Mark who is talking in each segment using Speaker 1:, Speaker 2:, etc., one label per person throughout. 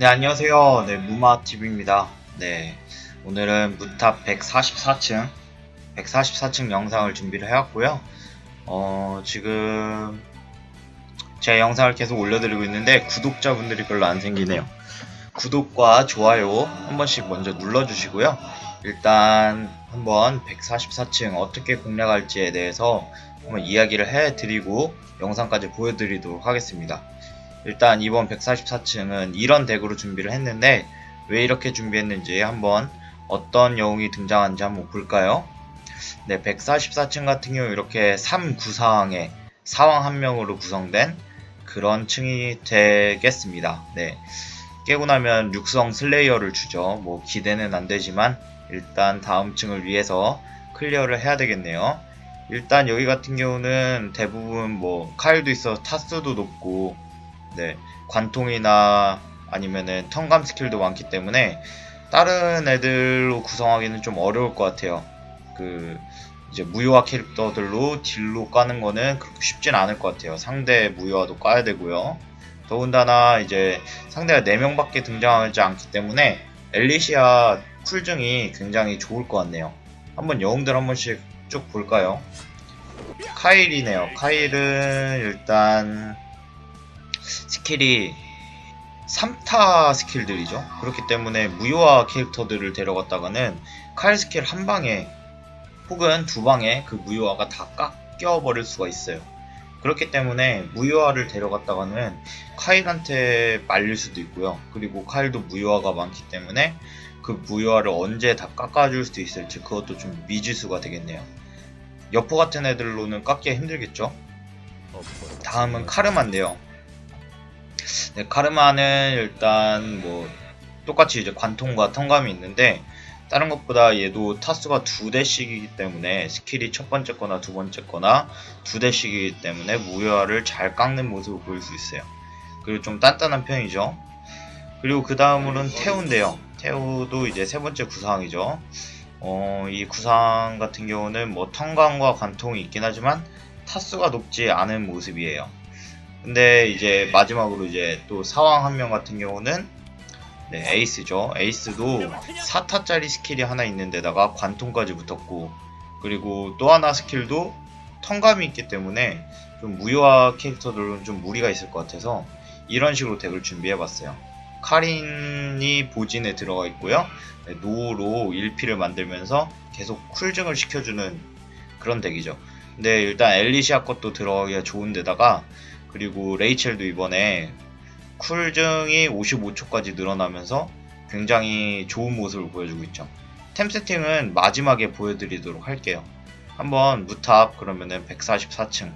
Speaker 1: 네, 안녕하세요. 네, 무마TV입니다. 네, 오늘은 무탑 144층, 144층 영상을 준비를 해왔고요. 어, 지금 제 영상을 계속 올려드리고 있는데 구독자분들이 별로 안 생기네요. 구독과 좋아요 한 번씩 먼저 눌러주시고요. 일단 한번 144층 어떻게 공략할지에 대해서 한번 이야기를 해드리고 영상까지 보여드리도록 하겠습니다. 일단 이번 144층은 이런 덱으로 준비를 했는데 왜 이렇게 준비했는지 한번 어떤 영웅이 등장하는지 한번 볼까요? 네, 144층 같은 경우 이렇게 3구상의 사왕 한 명으로 구성된 그런 층이 되겠습니다. 네. 깨고 나면 육성 슬레이어를 주죠. 뭐 기대는 안 되지만 일단 다음 층을 위해서 클리어를 해야 되겠네요. 일단 여기 같은 경우는 대부분 뭐 카일도 있어 타수도 높고 네 관통이나 아니면은 턴감 스킬도 많기 때문에 다른 애들로 구성하기는 좀 어려울 것 같아요. 그 이제 무효화 캐릭터들로 딜로 까는 거는 그렇게 쉽진 않을 것 같아요. 상대 무효화도 까야 되고요. 더군다나 이제 상대가 4명밖에 등장하지 않기 때문에 엘리시아 쿨증이 굉장히 좋을 것 같네요. 한번 영웅들 한 번씩 쭉 볼까요? 카일이네요. 카일은 일단 스킬이 3타 스킬들이죠. 그렇기 때문에 무효화 캐릭터들을 데려갔다가는 카일 스킬 한 방에 혹은 두 방에 그 무효화가 다 깎여버릴 수가 있어요. 그렇기 때문에 무효화를 데려갔다가는 카일한테 말릴 수도 있고요. 그리고 카일도 무효화가 많기 때문에 그 무효화를 언제 다 깎아줄 수도 있을지 그것도 좀 미지수가 되겠네요. 여포 같은 애들로는 깎기가 힘들겠죠. 다음은 카르마인데요. 네, 카르마는 일단 뭐 똑같이 이제 관통과 통감이 있는데 다른 것보다 얘도 타수가 두 대씩이기 때문에 스킬이 첫 번째 거나 두 번째 거나 두 대씩이기 때문에 무효화를 잘 깎는 모습을 보일 수 있어요. 그리고 좀 단단한 편이죠. 그리고 그 다음으로는 태우인데요. 태우도 이제 세 번째 구상이죠. 어, 이 구상 같은 경우는 뭐 턴감과 관통이 있긴 하지만 타수가 높지 않은 모습이에요. 근데 이제 마지막으로 이제 또 사왕 한 명 같은 경우는 네, 에이스죠. 에이스도 4타짜리 스킬이 하나 있는 데다가 관통까지 붙었고 그리고 또 하나 스킬도 턴감이 있기 때문에 좀 무효화 캐릭터들은 좀 무리가 있을 것 같아서 이런 식으로 덱을 준비해봤어요. 카린이 보진에 들어가 있고요. 네, 노로 1피를 만들면서 계속 쿨증을 시켜주는 그런 덱이죠. 근데 일단 엘리시아 것도 들어가기가 좋은 데다가 그리고 레이첼도 이번에 쿨증이 55초까지 늘어나면서 굉장히 좋은 모습을 보여주고 있죠. 템 세팅은 마지막에 보여드리도록 할게요. 한번 무탑 그러면은 144층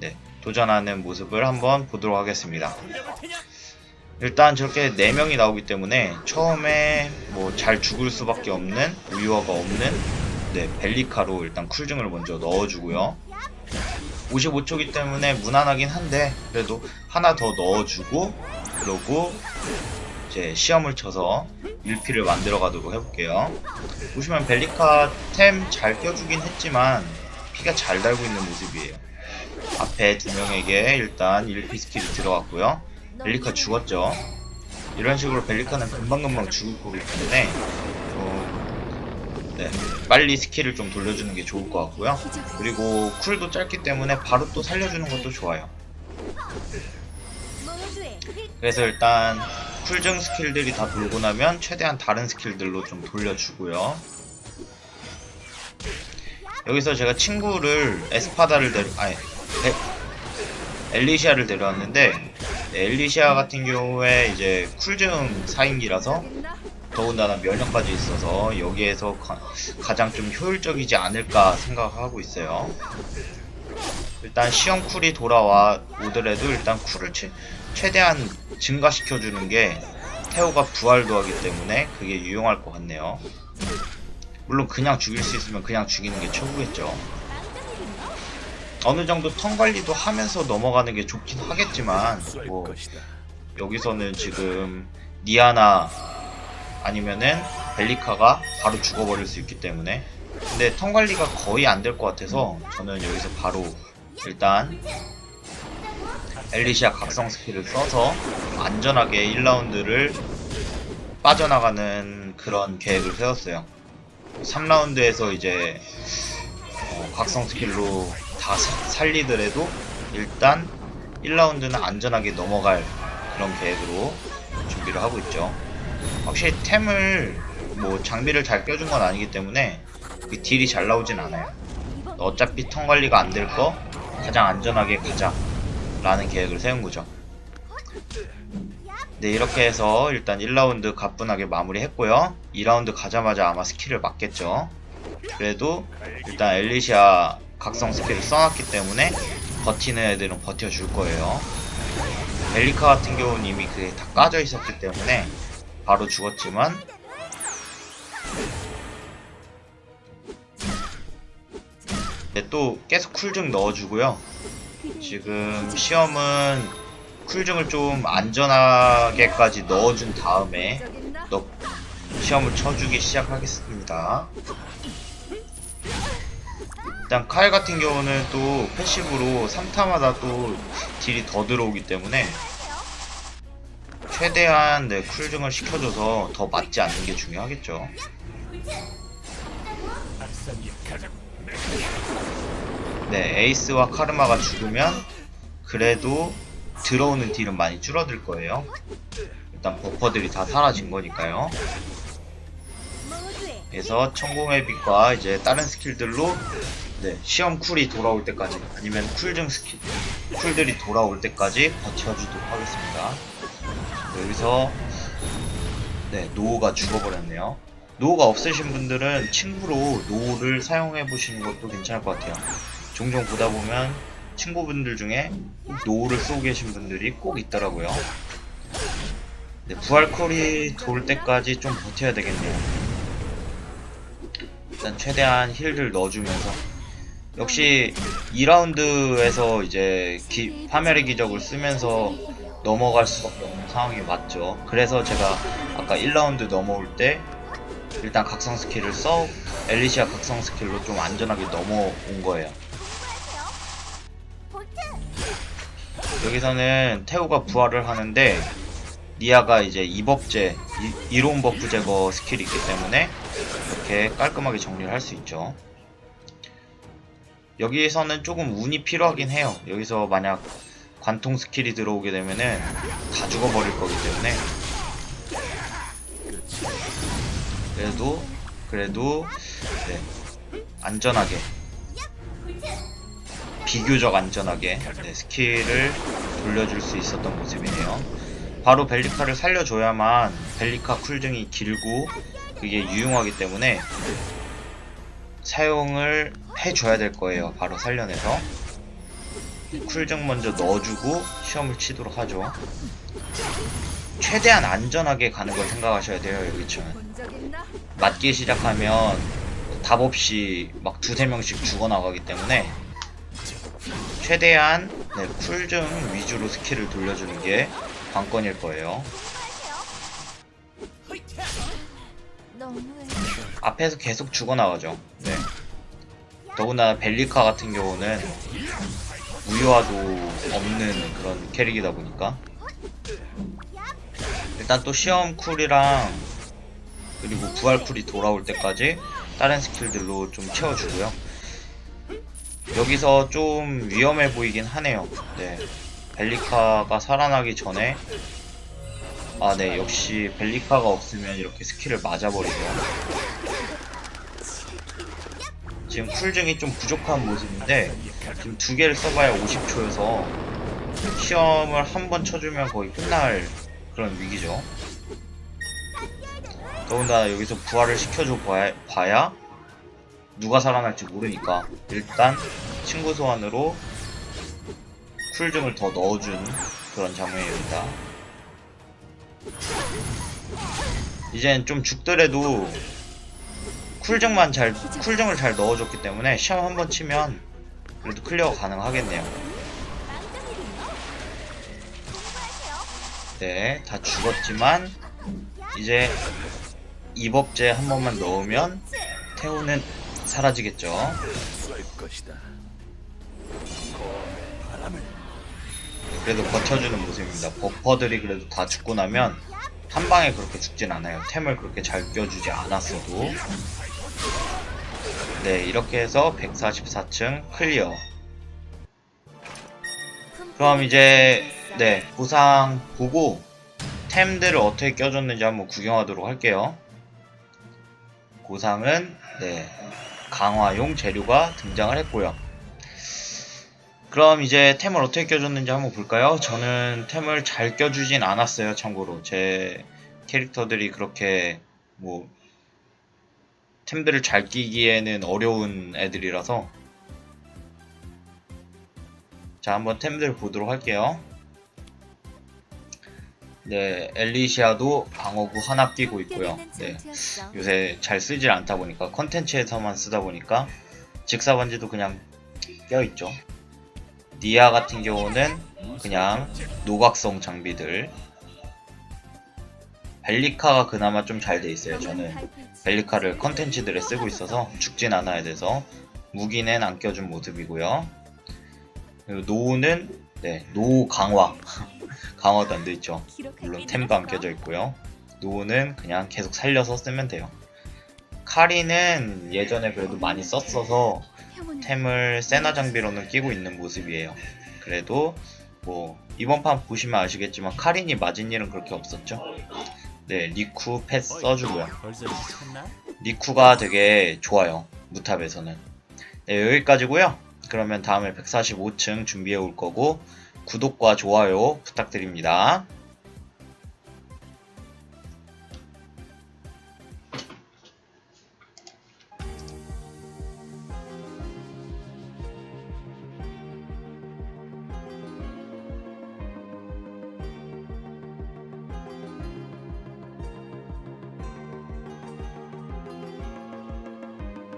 Speaker 1: 네, 도전하는 모습을 한번 보도록 하겠습니다. 일단 저렇게 4명이 나오기 때문에 처음에 뭐 잘 죽을 수밖에 없는 우유화가 없는 네, 벨리카로 일단 쿨증을 먼저 넣어주고요. 55초기 때문에 무난하긴 한데 그래도 하나 더 넣어주고 그러고 이제 시험을 쳐서 1피를 만들어 가도록 해볼게요. 보시면 벨리카 템 잘 껴주긴 했지만 피가 잘 달고 있는 모습이에요. 앞에 두 명에게 일단 1피 스킬이 들어갔고요. 벨리카 죽었죠. 이런 식으로 벨리카는 금방금방 죽을 거기 때문에 좀 네, 빨리 스킬을 좀 돌려주는 게 좋을 것 같고요. 그리고 쿨도 짧기 때문에 바로 또 살려주는 것도 좋아요. 그래서 일단 쿨증 스킬들이 다 돌고 나면 최대한 다른 스킬들로 좀 돌려주고요. 여기서 제가 친구를 에스파다를 데려 아니 에, 엘리시아를 데려왔는데 네, 엘리시아 같은 경우에 이제 쿨증 4인기라서 더군다나 면역까지 있어서 여기에서 가, 장좀 효율적이지 않을까 생각하고 있어요. 일단 시험 쿨이 돌아와 오더라도 일단 쿨을 최, 최대한 증가시켜주는 게 태오가 부활도 하기 때문에 그게 유용할 것 같네요. 물론 그냥 죽일 수 있으면 그냥 죽이는 게 최고겠죠. 어느 정도 턴 관리도 하면서 넘어가는 게 좋긴 하겠지만 뭐 여기서는 지금 니아나 아니면은 벨리카가 바로 죽어버릴 수 있기 때문에 근데 턴 관리가 거의 안 될 것 같아서 저는 여기서 바로 일단 엘리시아 각성 스킬을 써서 안전하게 1라운드를 빠져나가는 그런 계획을 세웠어요. 3라운드에서 이제 어, 각성 스킬로 다 사- 살리더라도 일단 1라운드는 안전하게 넘어갈 그런 계획으로 준비를 하고 있죠. 확실히 템을 뭐 장비를 잘 껴준 건 아니기 때문에 그 딜이 잘 나오진 않아요. 어차피 턴 관리가 안 될 거 가장 안전하게 가자 라는 계획을 세운 거죠. 네 이렇게 해서 일단 1라운드 가뿐하게 마무리했고요. 2라운드 가자마자 아마 스킬을 맞겠죠. 그래도 일단 엘리시아 각성 스킬을 써놨기 때문에 버티는 애들은 버텨줄 거예요. 벨리카 같은 경우는 이미 그게 다 까져 있었기 때문에 바로 죽었지만 네, 또 계속 쿨증 넣어주고요. 지금 시험은 쿨증을 좀 안전하게까지 넣어준 다음에 넣, 시험을 쳐주기 시작하겠습니다. 일단 칼 같은 경우는 또 패시브로 3타마다 또 딜이 더 들어오기 때문에 최대한 네, 쿨증을 시켜줘서 더 맞지 않는 게 중요하겠죠. 네, 에이스와 카르마가 죽으면 그래도 들어오는 딜은 많이 줄어들 거예요. 일단 버퍼들이 다 사라진 거니까요. 그래서 천공의 빛과 이제 다른 스킬들로 네, 시험 쿨이 돌아올 때까지 아니면 쿨증 스킬 쿨들이 돌아올 때까지 버텨주도록 하겠습니다. 네, 여기서 네 노우가 죽어버렸네요. 노우가 없으신 분들은 친구로 노우를 사용해 보시는 것도 괜찮을 것 같아요. 종종 보다 보면 친구분들 중에 노우를 쏘고 계신 분들이 꼭 있더라고요. 네, 부활 쿨이 돌 때까지 좀 버텨야 되겠네요. 일단 최대한 힐들 넣어주면서 역시 2라운드에서 이제 기, 파멸의 기적을 쓰면서 넘어갈 수밖에 없는 상황이 맞죠. 그래서 제가 아까 1라운드 넘어올 때 일단 각성 스킬을 써 엘리시아 각성 스킬로 좀 안전하게 넘어온 거예요. 여기서는 태우가 부활을 하는데 니아가 이제 2법제, 이론 버프 제거 스킬이 있기 때문에 이렇게 깔끔하게 정리를 할 수 있죠. 여기서는 조금 운이 필요하긴 해요. 여기서 만약 관통 스킬이 들어오게 되면은 다 죽어버릴 거기 때문에 그래도 그래도 네, 안전하게 비교적 안전하게 네, 스킬을 돌려줄 수 있었던 모습이네요. 바로 벨리카를 살려줘야만 벨리카 쿨증이 길고 그게 유용하기 때문에 사용을 해줘야 될 거예요. 바로 살려내서 쿨증 먼저 넣어주고 시험을 치도록 하죠. 최대한 안전하게 가는 걸 생각하셔야 돼요. 여기처럼 맞기 시작하면 답 없이 막 두세 명씩 죽어나가기 때문에 최대한 네, 쿨증 위주로 스킬을 돌려주는 게 관건일 거예요. 앞에서 계속 죽어나가죠. 네. 더구나 벨리카 같은 경우는 무효화도 없는 그런 캐릭이다 보니까 일단 또 시험 쿨이랑 그리고 부활 쿨이 돌아올 때까지 다른 스킬들로 좀 채워주고요. 여기서 좀 위험해 보이긴 하네요. 네. 벨리카가 살아나기 전에 아, 네. 역시 벨리카가 없으면 이렇게 스킬을 맞아버리죠. 지금 쿨증이 좀 부족한 모습인데 지금 두 개를 써봐야 50초여서 시험을 한 번 쳐주면 거의 끝날 그런 위기죠. 더군다나 여기서 부활을 시켜줘 봐야, 누가 살아날지 모르니까 일단 친구 소환으로 쿨증을 더 넣어준 그런 장면입니다. 이젠 좀 죽더라도 쿨증만 잘 쿨증을 잘 넣어줬기 때문에 시험 한 번 치면 그래도 클리어가 가능하겠네요. 네, 다 죽었지만 이제 이법제 한 번만 넣으면 태우는 사라지겠죠. 그래도 버텨주는 모습입니다. 버퍼들이 그래도 다 죽고 나면 한 방에 그렇게 죽진 않아요. 템을 그렇게 잘 껴주지 않았어도. 네, 이렇게 해서 144층 클리어. 그럼 이제 네 보상 보고 템들을 어떻게 껴줬는지 한번 구경하도록 할게요. 보상은 네 강화용 재료가 등장을 했고요. 그럼 이제 템을 어떻게 껴줬는지 한번 볼까요? 저는 템을 잘 껴주진 않았어요. 참고로 제 캐릭터들이 그렇게 뭐 템들을 잘 끼기에는 어려운 애들이라서 자, 한번 템들 보도록 할게요. 네, 엘리시아도 방어구 하나 끼고 있고요. 네, 요새 잘 쓰질 않다 보니까 컨텐츠에서만 쓰다 보니까 직사반지도 그냥 껴있죠. 니아 같은 경우는 그냥 노각성 장비들. 벨리카가 그나마 좀 잘 돼 있어요. 저는 벨리카를 컨텐츠들에 쓰고 있어서 죽진 않아야 돼서 무기는 안 껴준 모습이고요. 그리고 노우는 네, 노우 강화. 강화도 안 돼 있죠. 물론 템도 안 껴져 있고요. 노우는 그냥 계속 살려서 쓰면 돼요. 카리는 예전에 그래도 많이 썼어서 템을 세나 장비로는 끼고 있는 모습이에요. 그래도 뭐 이번 판 보시면 아시겠지만 카린이 맞은 일은 그렇게 없었죠. 네, 리쿠 펫 써주고요.
Speaker 2: 미쳤나?
Speaker 1: 리쿠가 되게 좋아요. 무탑에서는. 네, 여기까지고요. 그러면 다음에 145층 준비해 올 거고 구독과 좋아요 부탁드립니다.